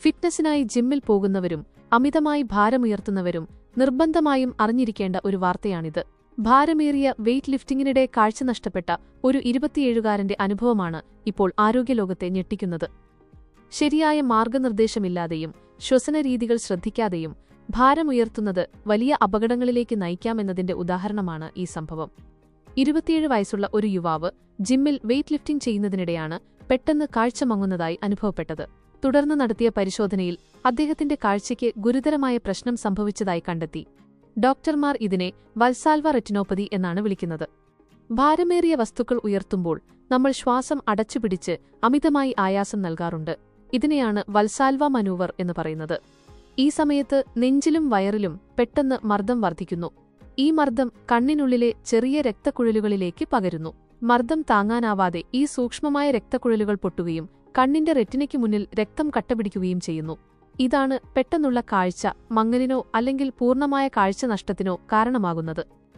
ഫിറ്റ്നസിനായി ജിമ്മിൽ പോകുന്നവരും അമിതമായി ഭാരമുയർത്തുന്നവരും നിർബന്ധമായും അറിഞ്ഞിരിക്കേണ്ട ഒരു വാർത്തയാണിത്. ഭാരമേറിയ വെയ്റ്റ് ലിഫ്റ്റിംഗിനിടെ കാഴ്ച നഷ്ടപ്പെട്ട ഒരു ഇരുപത്തിയേഴുകാരന്റെ അനുഭവമാണ് ഇപ്പോൾ ആരോഗ്യലോകത്തെ ഞെട്ടിക്കുന്നത്. ശരിയായ മാർഗനിർദ്ദേശമില്ലാതെയും ശ്വസന രീതികൾ ശ്രദ്ധിക്കാതെയും ഭാരമുയർത്തുന്നത് വലിയ അപകടങ്ങളിലേക്ക് നയിക്കാമെന്നതിന്റെ ഉദാഹരണമാണ് ഈ സംഭവം. ഇരുപത്തിയേഴ് വയസ്സുള്ള ഒരു യുവാവ് ജിമ്മിൽ വെയ്റ്റ് ലിഫ്റ്റിംഗ് ചെയ്യുന്നതിനിടെയാണ് പെട്ടെന്ന് കാഴ്ച മങ്ങുന്നതായി അനുഭവപ്പെട്ടത്. തുടർന്ന് നടത്തിയ പരിശോധനയിൽ അദ്ദേഹത്തിന്റെ കാഴ്ചയ്ക്ക് ഗുരുതരമായ പ്രശ്നം സംഭവിച്ചതായി കണ്ടെത്തി. ഡോക്ടർമാർ ഇതിനെ വത്സാൽവ റെറ്റിനോപ്പതി എന്നാണ് വിളിക്കുന്നത്. ഭാരമേറിയ വസ്തുക്കൾ ഉയർത്തുമ്പോൾ നമ്മൾ ശ്വാസം അടച്ചുപിടിച്ച് അമിതമായി ആയാസം നൽകാറുണ്ട്. ഇതിനെയാണ് വത്സാൽവ മനൂവർ എന്ന് പറയുന്നത്. ഈ സമയത്ത് നെഞ്ചിലും വയറിലും പെട്ടെന്ന് മർദ്ദം വർദ്ധിക്കുന്നു. ഈ മർദ്ദം കണ്ണിനുള്ളിലെ ചെറിയ രക്തക്കുഴലുകളിലേക്ക് പകരുന്നു. മർദ്ദം താങ്ങാനാവാതെ ഈ സൂക്ഷ്മമായ രക്തക്കുഴലുകൾ പൊട്ടുകയും കണ്ണിന്റെ റെറ്റിനയ്ക്ക് മുന്നിൽ രക്തം കട്ടപിടിക്കുകയും ചെയ്യുന്നു. ഇതാണ് പെട്ടെന്നുള്ള കാഴ്ച മങ്ങലിനോ അല്ലെങ്കിൽ പൂർണമായ കാഴ്ച നഷ്ടത്തിനോ കാരണമാകുന്നത്.